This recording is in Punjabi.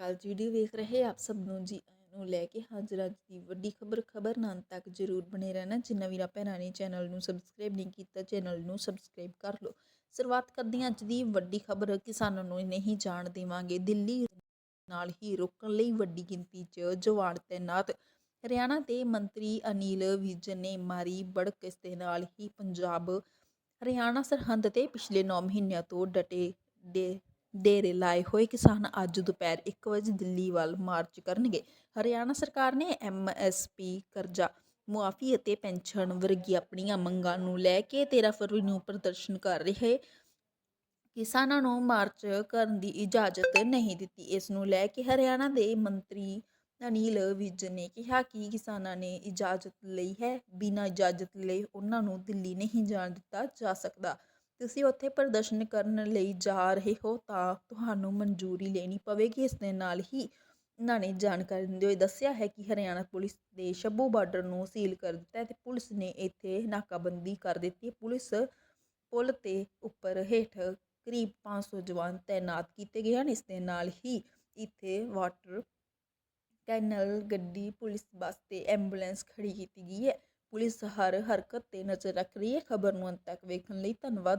ਅਕਾਲ ਵੀਡੀਓ ਵੇਖ ਰਹੇ ਆਪ ਸਭ ਨੂੰ ਜੀ, ਨੂੰ ਲੈ ਕੇ ਹਾਜ਼ਰ ਅੱਜ ਦੀ ਵੱਡੀ ਖਬਰ ਖਬਰ ਨਾਲ ਤੱਕ ਜਰੂਰ ਬਣੇ ਰਹਿਣਾ। ਜਿੰਨਾ ਵੀਰਾਂ ਭੈਣਾਂ ਨੇ ਚੈਨਲ ਨੂੰ ਸਬਸਕ੍ਰਾਈਬ ਨਹੀਂ ਕੀਤਾ, ਚੈਨਲ ਨੂੰ ਸਬਸਕ੍ਰਾਈਬ ਕਰ ਲਓ। ਸ਼ੁਰੂਆਤ ਕਰਦੇ ਹਾਂ ਅੱਜ ਦੀ ਵੱਡੀ ਖਬਰ, ਕਿਸਾਨਾਂ ਨੂੰ ਨਹੀਂ ਜਾਣ ਦੇਵਾਂਗੇ। ਦਿੱਲੀ ਨਾਲ ਹੀ ਰੋਕਣ ਲਈ ਵੱਡੀ ਗਿਣਤੀ 'ਚ ਜਵਾਨ ਤੈਨਾਤ। ਹਰਿਆਣਾ ਦੇ ਮੰਤਰੀ ਅਨਿਲ ਵਿਜਨ ਨੇ ਮਾਰੀ ਬੜਕ, ਇਸ ਦੇ ਨਾਲ ਹੀ ਪੰਜਾਬ, ਹਰਿਆਣਾ ਸਰਹੰਦ ਤੇ ਪਿਛਲੇ 9 ਮਹੀਨਿਆਂ ਤੋਂ ਡਟੇ ਦੇ ਡੇਰੇ ਲਾਏ ਹੋਏ ਕਿਸਾਨ ਅੱਜ ਦੁਪਹਿਰ 1 ਵਜੇ ਦਿੱਲੀ ਵੱਲ ਮਾਰਚ ਕਰਨਗੇ। ਹਰਿਆਣਾ ਸਰਕਾਰ ਨੇ ਐਮਐਸਪੀ ਕਰਜ਼ਾ, ਮੁਆਫੀ ਅਤੇ ਪੈਨਸ਼ਨ ਵਰਗੀ ਆਪਣੀਆਂ ਮੰਗਾਂ ਨੂੰ ਲੈ ਕੇ 13 ਫਰਵਰੀ ਨੂੰ ਪ੍ਰਦਰਸ਼ਨ ਕਰ ਰਹੇ ਕਿਸਾਨਾਂ ਨੂੰ ਮਾਰਚ ਕਰਨ ਦੀ ਇਜਾਜ਼ਤ ਨਹੀਂ ਦਿੱਤੀ। ਇਸ ਨੂੰ ਲੈ ਕੇ ਹਰਿਆਣਾ ਦੇ ਮੰਤਰੀ ਅਨਿਲ ਵਿਜ ਨੇ ਕਿਹਾ ਕਿ ਕਿਸਾਨਾਂ ਨੇ ਇਜਾਜ਼ਤ ਲਈ ਹੈ। ਬਿਨਾਂ ਇਜਾਜ਼ਤ ਲਈ ਉਹਨਾਂ ਨੂੰ ਦਿੱਲੀ ਨਹੀਂ ਜਾਣ ਦਿੱਤਾ ਜਾ ਸਕਦਾ। ਤੁਸੀਂ ਉੱਥੇ ਪ੍ਰਦਰਸ਼ਨ ਕਰਨ ਲਈ ਜਾ ਰਹੇ ਹੋ ਤਾਂ ਤੁਹਾਨੂੰ ਮਨਜ਼ੂਰੀ ਲੈਣੀ ਪਵੇਗੀ। ਇਸ ਦੇ ਨਾਲ ਹੀ ਉਹਨਾਂ ਨੇ ਜਾਣਕਾਰੀ ਦਿੰਦੇ ਹੋਏ ਦੱਸਿਆ ਹੈ ਕਿ ਹਰਿਆਣਾ ਪੁਲਿਸ ਦੇ ਸ਼ੱਭੂ ਬਾਰਡਰ ਨੂੰ ਸੀਲ ਕਰ ਦਿੱਤਾ ਹੈ ਤੇ ਪੁਲਿਸ ਨੇ ਇੱਥੇ ਨਾਕਾਬੰਦੀ ਕਰ ਦਿੱਤੀ ਹੈ। ਪੁਲਿਸ ਪੁਲ ਤੇ ਉੱਪਰ ਹੇਠ ਕਰੀਬ 500 ਜਵਾਨ ਤਾਇਨਾਤ ਕੀਤੇ ਗਏ ਹਨ। ਇਸ ਦੇ ਨਾਲ ਹੀ ਇੱਥੇ ਵਾਟਰ ਕੈਨਲ ਗੱਡੀ, ਪੁਲਿਸ ਬੱਸ ਤੇ ਐਂਬੂਲੈਂਸ ਖੜੀ ਕੀਤੀ ਗਈ ਹੈ। ਪੁਲਿਸ ਹਰ ਹਰਕਤ ਤੇ ਨਜ਼ਰ ਰੱਖ ਰਹੀ ਹੈ। ਖਬਰ ਨੂੰ ਅੰਤ ਤੱਕ ਵੇਖਣ ਲਈ ਧੰਨਵਾਦ।